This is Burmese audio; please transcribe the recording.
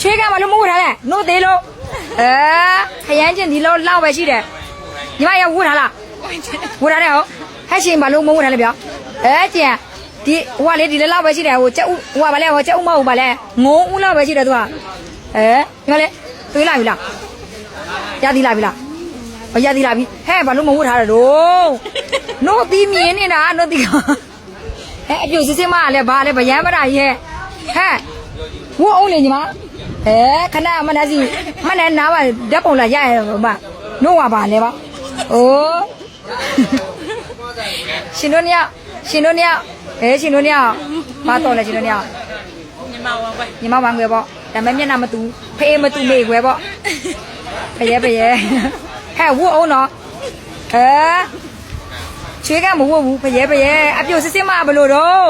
ချွေးကမလို့မဝတ်ထားလဲနို့သေးလို့အဲခရမ်းချင်းဒီလိုလောက်ပဲရှိတယ်ညီမရဝတ်ထားလားဝတ်ထားတယ်ဟုတ်ဟဲ့ရှင်မလို့မဝတ်ထားလဲပြောအဲကျန်ဒီဟိုကလေဒီလောက်ပဲရှိတယ်ဟိုကြက်ဥဟိုကဗာလဲဟိုကြက်ဥမဟုတ်ဗာလဲငုံဥလောက်ပဲရှိတယ်သူကအဲညီမလေးတွေးလာပြီလားရသည်လာပြီလားဟောရသည်လာပြီဟဲ့ဘာလို့မဝတ်ထားရတော့နို့သီးမြင်နေတာနို့သီးကအဲအပြူစစ်စစ်မကလည်းဘာလဲဗယံမရာကြီးဟဲ့ ဝုတ်အောင်လေညီမအဲခဏမနက်စီမနက်နားပါဓာတ်ပုံလာရရဘာနို့ကဘာလဲပါအိုးရှင်တို့ညရှင်တို့ညအဲရှင်တို့ညဘာတော်လဲရှင်တို့ညညီမဝမ်းပဲညီမဝမ်းခွဲပေါ့ဒါမဲ့မျက်နှာမတူဖေးမတူမေခွဲပေါ့ဖရဲဖရဲဟဲ့ဝုတ်အောင်နော်အဲချွေးကမဝုတ်ဘူးဖရဲဖရဲအပြူစစ်စစ်မဘလို့တော့